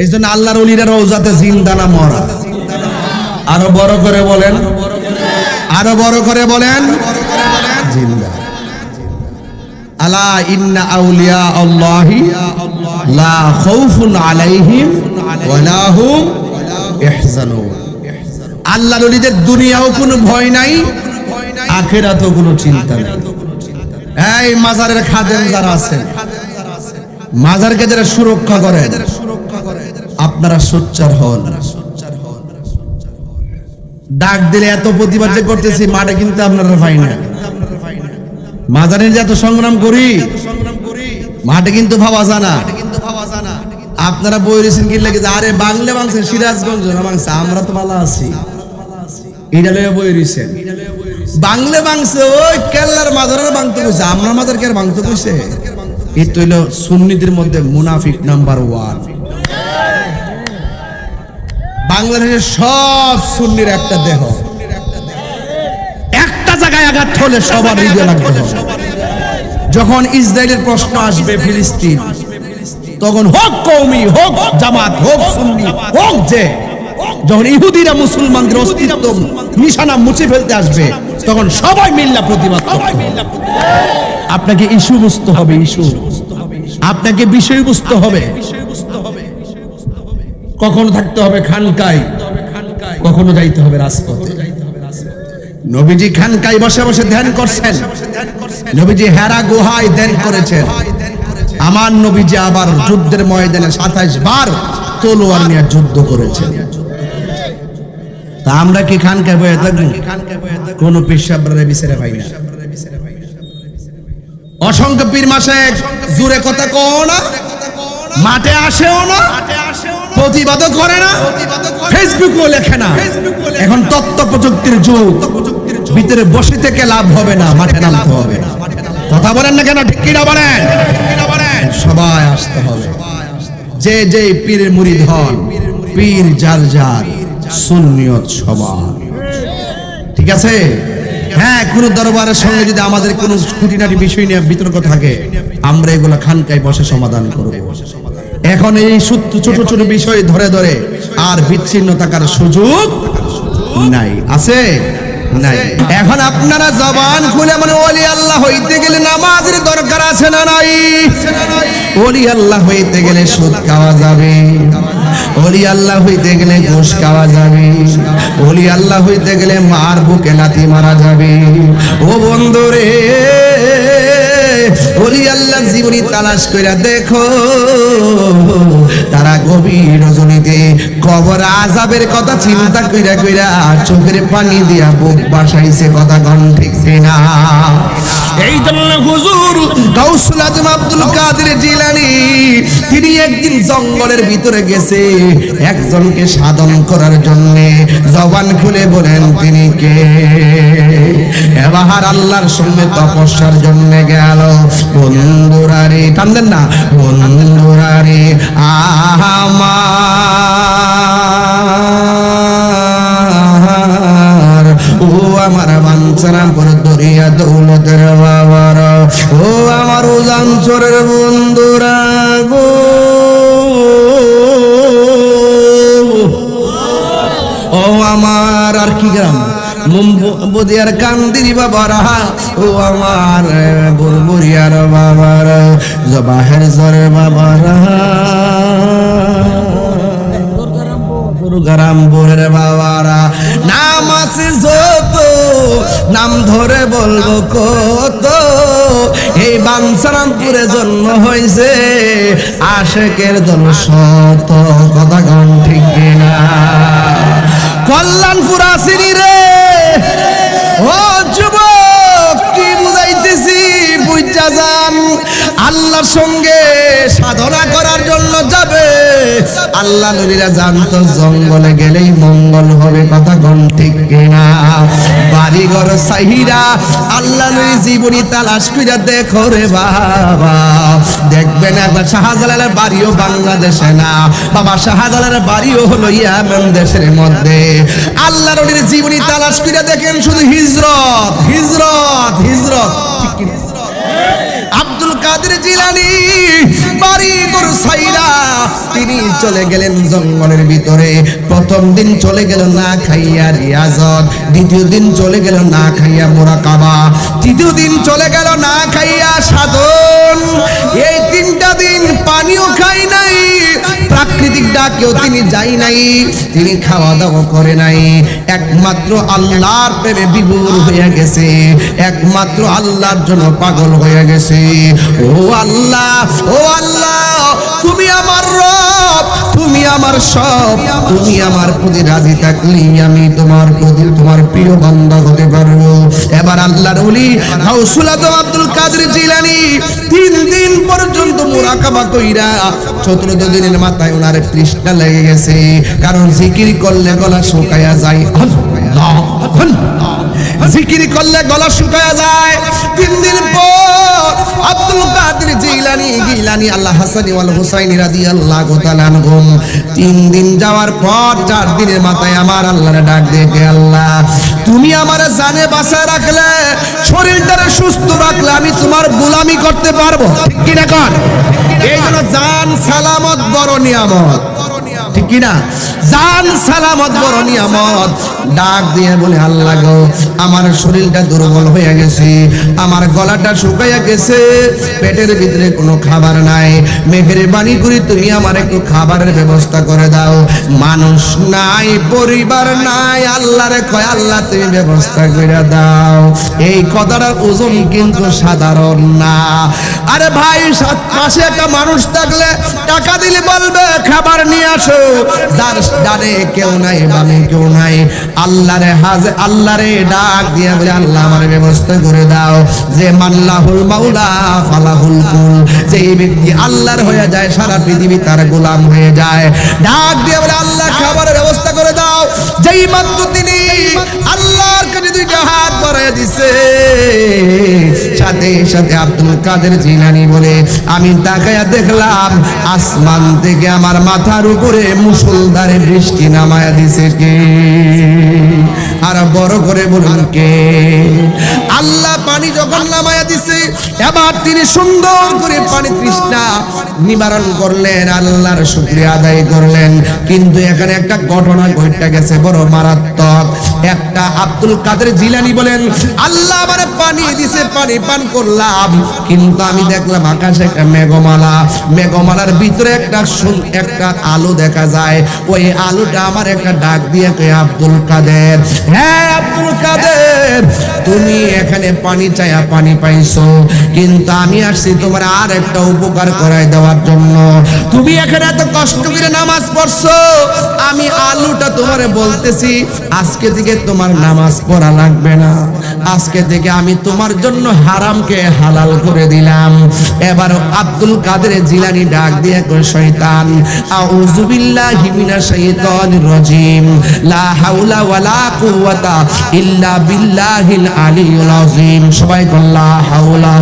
এই জন্য আল্লাহর অলিরা রোজাতে জিন্দা না মরা। আরও বড় করে বলেন। আরও বড় করে বলেন। জিন্দা। আলা ইন্না আউলিয়া আল্লাহি লা খাউফুন আলাইহিম ওয়া লা ইহজানুন। আল্লাহর ওলিদের দুনিয়াও কোনো ভয় নাই, আখেরাতেও কোনো চিন্তা নেই। এই মাজারের খাদেম যারা আছেন, মাজারকে যারা সুরক্ষা করে আপনারা সোচ্চার হন। ডাক দিলে এত প্রতিবাদ যে করতেছি, মাঠে কিন্তু আপনারা পাই না। মাজারের যে এত সংগ্রাম করি, মাঠে কিন্তু ভাবা জানা আপনারা বই রয়েছেন কি লাগে আরে বাংলা মাংসেন সিরাজগঞ্জ না আমরা তো ভালো আছি। এটা বই রয়েছেন। বাংলা মাংসে ওই কেল্লার মাজারের বাংতে কইছে, আমরা মাজার কে বাংতে কইছে? এই তো হইল সুন্নিদের মধ্যে মুনাফিক নাম্বার ওয়ান। বাংলাদেশের সব সুন্নির একটা দেহ। একটা জায়গায় আঘাত হলে সবার হৃদয় লাগবে যখন ইসরায়েলের প্রশ্ন আসবে ফিলিস্তিন, তখন হোক কৌমি, হোক জামাত, হোক সুন্নি, হোক যে, যখন ইহুদিরা মুসলমানদের অস্তিত্ব নিশানা মুছে ফেলতে আসবে, তখন সবাই মিল্লা প্রতিবাদ আপনাকে ইস্যু বুঝতে হবে, ইস্যু। আপনাকে বিষয় বুঝতে হবে। কখনো থাকতে হবে খানকায় কখনো যাইতে হবে রাজপথে? নবীজি খানকায় বসে বসে ধ্যান করছেন। নবীজি হেরা গুহায় ধ্যান করেছেন। আমার নবীজি আবার যুদ্ধের ময়দানে সাতাইশ বার তলোয়ার নিয়ে যুদ্ধ করেছেন। তা আমরা কি খানকায় বয়ে থাকব? কোন পেশাবরে বিচারে পাই না। অসংখ্য পীর মাসে জুড়ে কথা কও না। মাঠে আসেও না, প্রতিবাদও করে না, ফেসবুকও লেখে না। এখন তত্ত্ব প্রযুক্তির যুগ, ভিতরে বসে থেকে লাভ হবে না, মাঠে নামতে হবে। কথা বলেন না কেন, ঠিক কিনা বলেন? সবাই আসতে হবে। যে যে মুরিদ হন, পীর যার যার, সুন্নিয়ত সবার। ঠিক আছে? হ্যাঁ কোন দরবারের সঙ্গে যদি আমাদের কোন খুঁটিনাটি বিষয় নিয়ে বিতর্ক থাকে, আমরা এগুলো খানকায় বসে সমাধান করব। এখন এই ছোট ছোট বিষয় ধরে ধরে আর বিচ্ছিন্ন থাকার সুযোগ নাই। আছে? নাই। এখন আপনারা জবান খুলে মানে ওলি আল্লাহ হইতে গেলে নামাজের দরকার আছে না নাই? ওলি আল্লাহ হইতে গেলে সুদ খাওয়া যাবে। ওলি আল্লাহ হইতে গেলে ঘুষ খাওয়া যাবে। ওলি আল্লাহ হইতে গেলে মার বুকে লাথি মারা যাবে। ও বন্ধুরে ওলি আল্লাহ জীবনী তালাশ কইরা দেখো, তারা গভীর রজনীতে কবর আজাবের কথা চিন্তা কইরা কইরা চোখের পানি দিয়া বুক বাসাইছে, কথা গণ ঠিক না এই জন্য হুজুর গাউসুল আজম আব্দুল কাদের জিলানি, তিনি একদিন জঙ্গলের ভিতরে গেছে, একজনকে সাধন করার জন্য জবান খুলে বলেন, তিনি কে? এবার আল্লাহর সঙ্গে তপস্যার জন্য গেল। বন্ধুরারে টানলেন না। বন্ধুরারে, আমার, ও আমার বাঞ্ছারাম করে দরিয়া দৌলতের বাবার। ও আমার উজান চোরের বদিয়ার বাবারা, ও আমার বুরবুরিয়ার বাবার, জবাহের জরের বাবারা। বাবারা, নাম আছে যত, নাম ধরে বলব কত। এই বাঞ্ছারামপুরে জন্ম হয়েছে, আশেকের দল শত কথা গণ ঠিক কিনা। কল্যাণপুর আসিনি রে ও যান, আল্লাহর সঙ্গে সাধনা করার জন্য যাবে। আল্লাহ নবীরা জানতো, জঙ্গলে গেলেই মঙ্গল হবে, কথা কোন ঠিক কিনা? বাড়ি ঘর সাহিরা, আল্লাহ নবী জীবনী তালাশ কইরা দেখো রে বাবা। দেখবেন একবার শাহজালালের বাড়িও বাংলাদেশে না। বাবা, শাহজালালের বাড়িও হলো ইয়ামেন দেশের মধ্যে। আল্লাহ নবীর জীবনী তালাশ কইরা দেখেন শুধু হিজরত হিজরত হিজরত। ঠিক কিনা? আব্দুল কাদের জিলানি বাড়ি গরু সাইরা তিনি চলে গেলেন জঙ্গলের ভিতরে। প্রথম দিন চলে গেল না খাইয়া রিয়াজত, দ্বিতীয় দিন চলে গেল না খাইয়া মোরাকাবা, তৃতীয় দিন চলে গেল না খাইয়া সাধন। এই তিনটা দিন পানিও খাই নাই প্রাকৃতিক ডাকেও তিনি যাই নাই, তিনি খাওয়া দাওয়া করে নাই। একমাত্র আল্লাহর প্রেমে বিভোর হয়ে গেছে, একমাত্র আল্লাহর জন্য পাগল হয়ে গেছে। ও আল্লাহ ও আল্লাহ, তুমি আমার রব, তুমি আমার সব, তুমি আমার প্রতি রাজি থাকলে আমি তোমার প্রতি, তোমার প্রিয় বান্দা হতে পারব। এবার আল্লাহর উলি আজম আব্দুল কাদের জিলানি তিন দিন পর্যন্ত মুরাকাবা কইরা চতুর্থ দিনের মাথায় ওনার তৃষ্ণা লেগে গেছে। কারণ জিকির করলে গলা শুকায়া যায়। জিকির করলে গলা শুকায়া যায়। তিন দিন পর আব্দুল কাদের জিলানি, গিলানি, আল্লাহ হাসানি ওয়াল হুসাইনি রাদিয়াল্লাহু তাআলা আনহুম। তিন দিন যাওয়ার পর চার দিনের মাথায় আমার আল্লাহর ডাক দেখে আল্লাহ, তুমি আমার জানে বাঁচায় রাখলে, শরীরটারে সুস্থ রাখলে আমি তোমার গোলামি করতে পারব। ঠিক কিনা কর এই জন্য জান সালামত বড় নিয়ামত। ঠিক কিনা? জান সালামত বড় নিয়ামত। ডাক দিয়ে বলে, আল্লাহ গো, আমার শরীরটা দুর্বল হয়ে গেছে, আমার গলাটা শুকাইয়া গেছে, পেটের ভিতরে কোনো খাবার নাই মেঘের বাণী করে তুমি আমার একটু খাবারের ব্যবস্থা করে দাও। মানুষ নাই, পরিবার নাই, আল্লাহরে কয়, আল্লাহ, তুমি ব্যবস্থা করে দাও। এই কথাটার ওজন কিন্তু সাধারণ না। আরে ভাই, সাত পাশে একটা মানুষ থাকলে টাকা দিলে বলবে, খাবার নিয়ে আসো। যার ডানে কেউ নাই, বামে কেউ নাই। আল্লাহরে হাজ, আল্লাহরে ডাক দিয়ে বলে, আল্লাহ আমার ব্যবস্থা করে দাও। যে মাল্লাহুল মাওলা ফালাহুল কুল। যে ব্যক্তি আল্লাহর হয়ে যায়, সারা পৃথিবী তার গোলাম হয়ে যায়। ডাক দিয়ে বলে আল্লাহ খাবারের ব্যবস্থা করে দাও। যেই মাত্র তিনি আল্লাহর কাছে দুইটা হাত বাড়ায় দিছে। সাথে সাথে আব্দুল কাদের জিলানি বলে, আমি তাকায়া দেখলাম, আসমান থেকে আমার মাথার উপরে মুসলধারে বৃষ্টি নামায়া দিছে কে? আর বড় করে বলুন কে? আল্লাহ পানি যখন নামায়া দিছে, এবার তিনি সুন্দর করে পানি তৃষ্ণা নিবারণ করলেন, আল্লাহর শুকরিয়া আদায় করলেন। কিন্তু এখানে একটা ঘটনা ঘটে গেছে বড় মারাত্মক। একটা আব্দুল কাদের জিলানি বলেন, আল্লাহ পানি দিছে, পানি পান করলাম, কিন্তু আমি দেখলাম আকাশে একটা মেঘমালা। মেঘমালার ভিতরে একটা একটা আলো দেখা যায়। ওই আলোটা আমার একটা ডাক দিয়ে আব্দুল কাদের হ্যাঁ আব্দুল কাদের। তুমি এখানে পানি চাইয়া পানি পাইছো। কিন্তু আমি আসছি তোমার আর একটা উপকার করাই দেওয়ার জন্য। তুমি এখানে এত কষ্ট করে নামাজ পড়ছো। আমি আলুটা তোমারে বলতেছি, আজকে থেকে তোমার নামাজ পড়া লাগবে না। আজকে থেকে আমি তোমার জন্য হারামকে হালাল করে দিলাম। এবার আব্দুল কাদের জিলানি ডাক দিয়ে কই শয়তান, আউযু বিল্লাহি মিনাশ শাইতানির রাজিম। লা হাওলা ওয়ালা কুওয়াতা ইল্লা বিল্লাহিল আলিয়্যিল আযীম। সবাই কোন লা হাওলা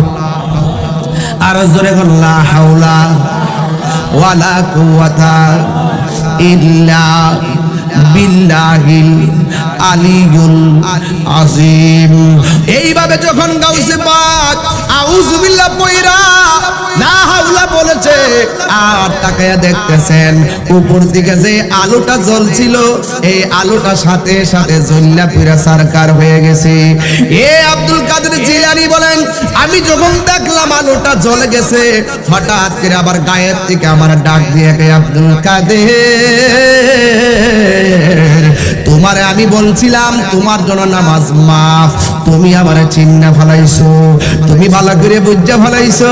আর জোরে কোন লা হাওলা ওয়ালা কুওয়াতা ইল্লা বিল্লাহিল আলিয়ুল আজিম এইভাবে যখন গাউসে পাক আউযু বিল্লাহ পয়রা না হাওলা বলেছে, আর তাকায়া দেখতেছেন, উপর দিকে যে আলোটা জ্বলছিল, এই আলোটা সাথে সাথে জ্বললা পুরা সরকার হয়ে গেছে। এ আব্দুল কাদের জিলানি বলেন আমি যখন দেখলাম আলোটা জ্বলে গেছে, হঠাৎ করে আবার গায়ের থেকে আমার ডাক দিয়ে গে আব্দুল কাদের, তোমারে আমি বলছিলাম তোমার জন্য নামাজ মাফ। তুমি আমার চিন্না ফলাইছো, তুমি ভালো করে বুঝা ফলাইছো।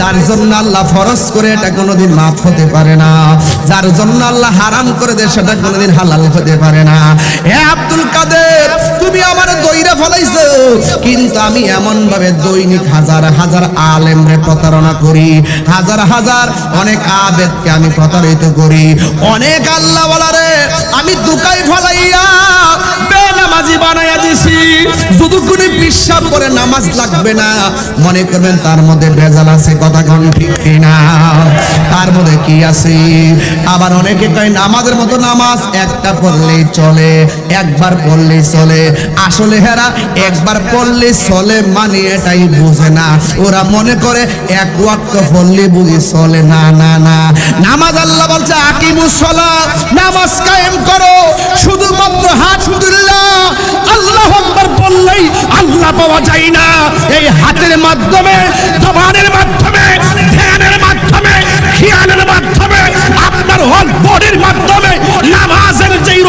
যার জন্য আল্লাহ ফরজ করে এটা কোনোদিন মাফ হতে পারে না। যার জন্য আল্লাহ হারাম করে দেয়, সেটা কোনোদিন হালাল হতে পারে না। হে আব্দুল কাদের, তুমি আমার দইরা ফলাইছো, কিন্তু আমি এমন ভাবে দৈনিক হাজার হাজার আলেমরে প্রতারণা করি। হাজার হাজার অনেক আবেদকে আমি প্রতারিত করি। অনেক আল্লাহ বলারে আমি দুকাই ফলাইয়া বেনামাজি বানাইয়া দিছি। যতক্ষণে বিশ্বাস করে নামাজ লাগবে না। মনে করবেন তার মধ্যে ভেজাল আছে, কথা কোন ঠিক কিনা। তার মধ্যে কি আছে? আবার অনেকে কয়, নামাজের মতো নামাজ একটা পড়লেই চলে, একবার পড়লেই চলে। আসলে হেরা, একবার পড়লে চলে মানে এটাই বুঝে না। ওরা মনে করে এক ওয়াক্ত পড়লে বুঝি চলে। না না না। নামাজ আল্লাহ বলে আকিমুসসালা নামাজ কায়েম করো। শুধুমাত্র পাওয়া যায় না। এই হাতের মাধ্যমে, জবানের মাধ্যমে, ধ্যানের মাধ্যমে, খেয়ালের মাধ্যমে, আপনার হল বডির মাধ্যমে নামাজের যেই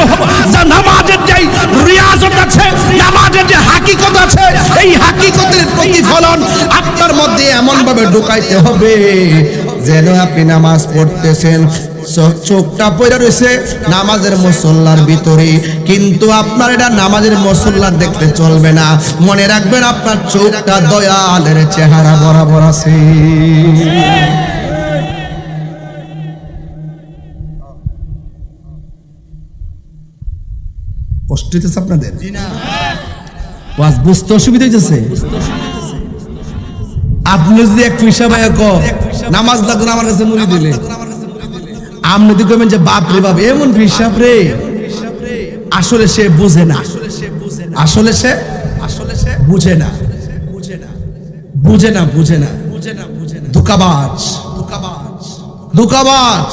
নামাজের যেই রিয়াজত আছে, নামাজের যে হাকিকত আছে, এই হাকিকতের প্রতিফলন আপনার মধ্যে এমনভাবে ঢুকাইতে হবে, যেন আপনি নামাজ পড়তেছেন। চোখটা পড়ে রয়েছে নামাজের মুসল্লার ভিতরে। কিন্তু আপনার এটা নামাজের মুসল্লার দেখতে চলবে না। মনে রাখবেন আপনার চোখটা দয়ালের চেহারা বরাবর আছে। কষ্ট হইতেছে আপনাদের? ওয়াজ বুঝতে অসুবিধা হইতেছে? আপনি যদি এক পয়সা ভাই নামাজ লাগবে আমার কাছে মুড়ি দিলে। আপনি তো কবেন যে বাপ রে বাপ, এমন হিসাব রে। আসলে সে বুঝে না। আসলে সে আসলে সে বুঝে না। বুঝে না বুঝে না। বুঝে না বুঝে না বুঝে না ধোকাবাজ। ধোকাবাজ।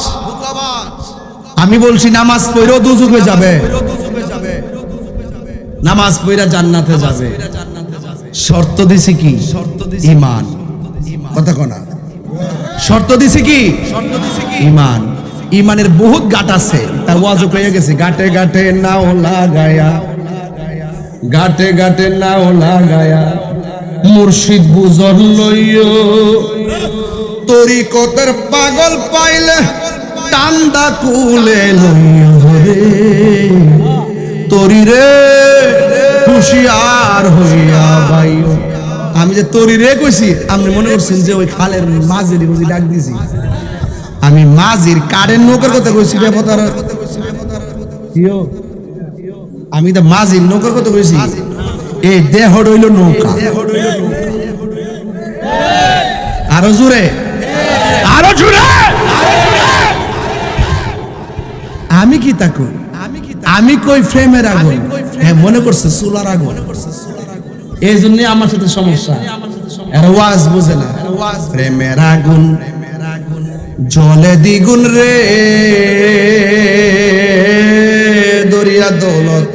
আমি বলছি নামাজ পড়েও দুজুকে যাবে। নামাজ পড়া জান্নাতে যাবে। শর্ত দিছি কি? ইমান কথা কনা শর্ত দিছি কি? ইমান ইমানের বহুত গাট আছে। তার ওয়াজও পেয়ে গেছে, গাটে গাটে নাও লাগায়া, গাটে গাটে নাও লাগায়া, মুর্শিদ বুজর লইও। তরিকতের পাগল পাইলে টান্দা কুলে লইও তরি রে, হুশিয়ার হইয়া বাইও। আমি যে তরি রে কইছি, আপনি মনে করছেন যে ওই খালের মাঝের বুঝি ডাক দিছি। আমি মাঝির কারের নৌকার কথা কইছি বেপতার আমি তো মাঝির নৌকার কথা কইছি। এই দেহ রইল নৌকা। আরও জোরে। আরও জোরে। আমি কি তা কই? আমি কই ফ্রেমের আগুন? হ্যাঁ মনে করছে সোলার আগুন। এই জন্য আমার সাথে সমস্যা। এর ওয়াজ বুঝে না। প্রেমের আগুন। জলে দ্বিগুণ রে। দরিয়া দৌলত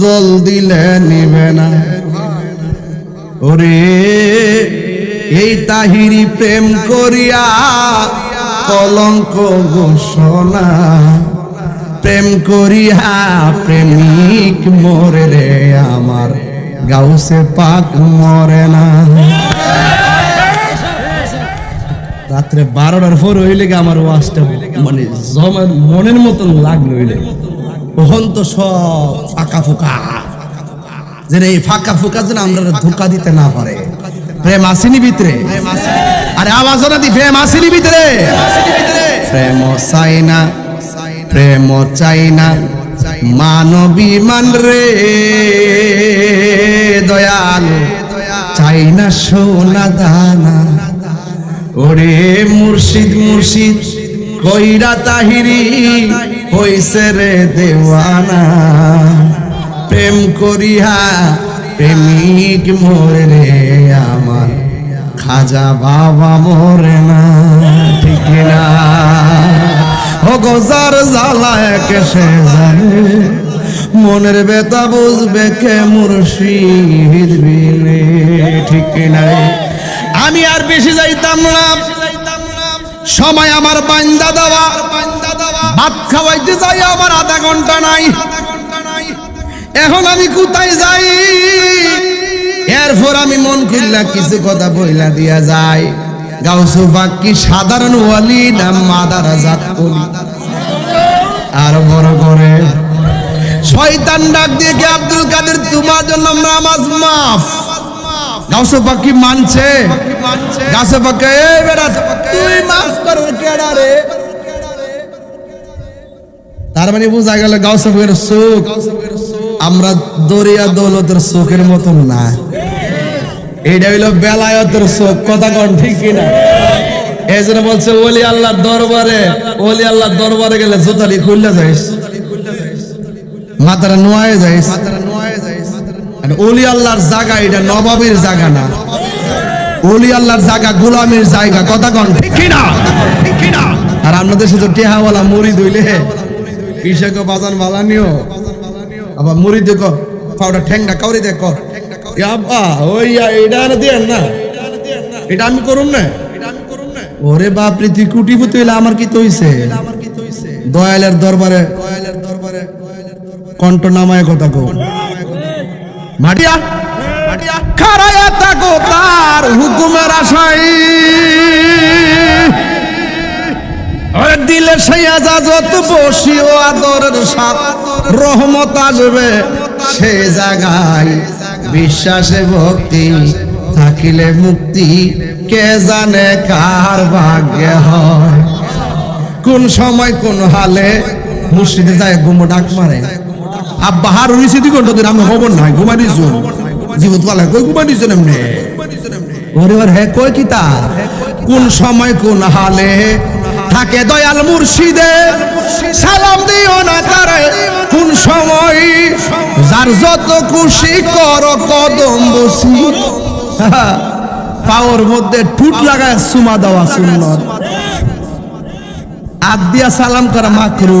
জল দিলে নিবে না। ওরে, এই তাহিরি প্রেম করিয়া কলঙ্ক ঘোষণা। প্রেম করিয়া প্রেমিক মরে রে, আমার গাউসে পাক মরে না। রাত্রে বারোটার পর হইলে আমার ওয়াজটা মানে জমের মনের মতন লাগল হইলে। ওহন তো সব ফাঁকা ফুকা। এই ফাঁকা ফুকা যেন আমরা ধোকা দিতে না পারে। প্রেম আসেনি ভিতরে? আরে আওয়াজ না দি, প্রেম আসেনি ভিতরে? প্রেম চাই না, প্রেম চাই না। মানবী মান রে, দয়াল। চাই না সোনা দানা। ওরে মুর্শিদ মুর্শিদ, কইরা তাহিরি হইছে রে দেওয়ানা। প্রেম করিয়া প্রেমিক মোরে রে আমার, খাজা বাবা মোরে না, ঠিক না। ও গোজার জ্বালা একে সে জানে, মনের বেতা বুঝবে কে মুর্শিদ বিনে, ঠিক নাই। আমি আর বেশি যাইতাম না। সময় আমার বান্দা দেওয়া। ভাত খাওয়াইতে যাই, আমার আধা ঘণ্টা নাই। এখন আমি কোথায় যাই? এরপর আমি মন খুললা, কিছু কথা বইলা দিয়া যাই। গাউসু বাক্কি সাধারণ ওয়ালি না মাদার জাত আর বড় করে। শয়তান ডাক দিয়ে কি আব্দুল কাদের, তোমার জন্য নামাজ মাফ। গাউসু পাখি মানছে। গাছে পাকে এ বেটা তুই মাফ করার কেডা রে? তার মানে বোঝা গেল গাউসে সুখ। আমরা দরিয়া দৌলতের চোখের মতন না। এইটা হইল বেলায়তের চোখ কথা কন ঠিক কিনা? এই জন্য বলছে ওলি আল্লাহর দরবারে ওলি আল্লাহর দরবারে গেলে জোতারি খুললে যাইস। মাথাটা নোয়ায় যাইস। ওলি আল্লাহর জায়গা এটা নবাবের জায়গা না। আল্লাহর জায়গা গোলামের জায়গা কথা কন ঠিক কিনা? ঠিক কিনা? আর আপনাদের সাথে টেহাওয়ালা মুড়ি ধইলে কৃষক বাজান বালানিও। আবার মুড়ি দেখো পাউডার ঠ্যাংটা কাউরি দেখো আব্বা ওই এটা না দিয়েন না। এটা আমি করুম না। ওরে বাপ রে তুই কুটিপুতি হইলে আমার কি তৈছে? দয়ালের দরবারে দয়ালের দরবারে কণ্ঠ নামায় কথা কো মাটিয়া খারায়া তাকো তার হুকুমের আশাই দিলে সেই আজাজত বসিও আদরের সাপ রহমত আসবে সে জায়গায়। বিশ্বাসে ভক্তি থাকিলে মুক্তি। কে জানে কার ভাগ্যে হয়। কোন সময় কোন হালে মুর্শিদে যায় গুমো ডাক মারে। আব্বা হার দি ঘণ্টা আমি খবর নাই, ঘুমাই পালা কই এমনি? হে কই কি তা কোন সময় কোন হালে? থাকে দয়াল মুর্শিদে, সালাম দিও না তারে। কোন সময়? যার যত খুশি কর কদম বসি। পাওয়ার মধ্যে টুট লাগায় সুমা দেওয়া সুন্নত। হাত দিয়া সালাম করা মাকরু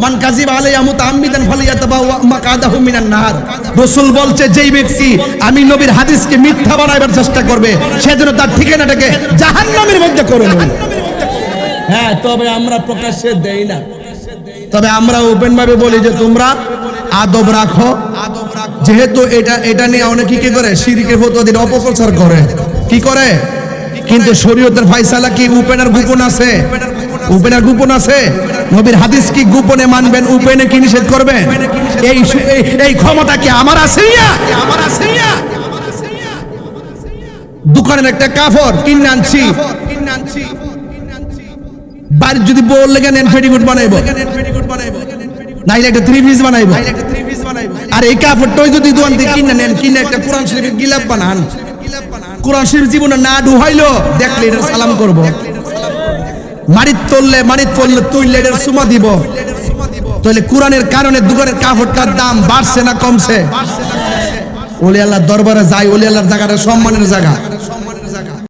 মান কাজিব আলাইয়া মুতাআম্মিদান ফালিয়াতাবা মাকাদাহু মিনান নার। রাসূল বলছে যেই ব্যক্তি আমি নবীর হাদিসকে মিথ্যা বানাইবার চেষ্টা করবে তার ঠিকানাটাকে জাহান্নামের মধ্যে করে নেবে হ্যাঁ তবে আমরা প্রকাশ্যে দেই না। তবে আমরা ওপেন ভাবে বলি যে তোমরা আদব রাখো। যেহেতু এটা এটা নিয়ে অনেকে কি করে? শিরিকের ফতোয়া দিয়ে অপপ্রচার করে। কি করে? কিন্তু শরীয়তের ফাইসালা কি উপেনার গোপন আছে? উপেনার গোপন আছে? নবীর হাদিস কি গোপনে মানবেন, উপেনে কি নিষেধ করবেন? এই এই- ক্ষমতা কি আমার আছে? আমার আছে? দোকানের একটা কাপড় কিনে আনছি। বাড়ির যদি বল লেগে নেন ফেডিগুড বানাইবো। নাইলে একটা থ্রি পিস বানাইবো। আর এই কাপড়টাই যদি দোকান থেকে কিনে নেন, কিনে একটা কোরআন শরীফের গিলাপ বানান। কোরআন শরীফ জীবনে না ডুহাইলো দেখলে সালাম করব। মারিত তুললে, মারিত পড়লে তুইলে এটার সুমা দিব। তাহলে কোরআনের কারণে দুগরের কাপড়টার দাম বাড়ছে না কমছে? ওলি আল্লাহ দরবারে যাই ওলি আল্লাহর জায়গাটা সম্মানের জায়গা।